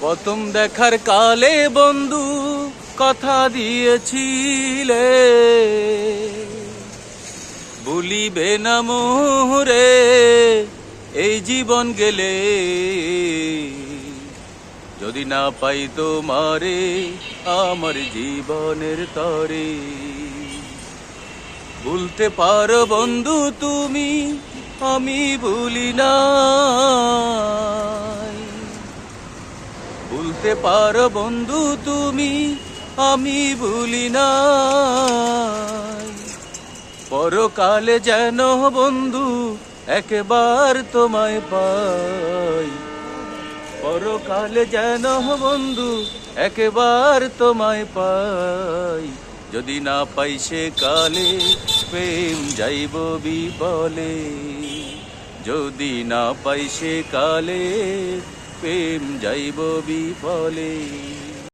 প্রথম দেখার কালে বন্ধু কথা দিয়েছিলে। ভুলিবে না মোহরে এই জীবন গেলে। যদি না পাই তোমারে, আমার জীবনের তরে। ভুলতে পারো বন্ধু তুমি, আমি ভুলি না। ভুলতে পারো বন্ধু তুমি, আমি ভুলি না পরকালে যেন বন্ধু একবার তোমায় পাই। পরকালে যেন বন্ধু একবার তোমায় পাই। যদি না পাই সে কালে, প্রেম যাইব বিপলে। যদি না পাই সে কালে প্রেম যাইব বিফলে।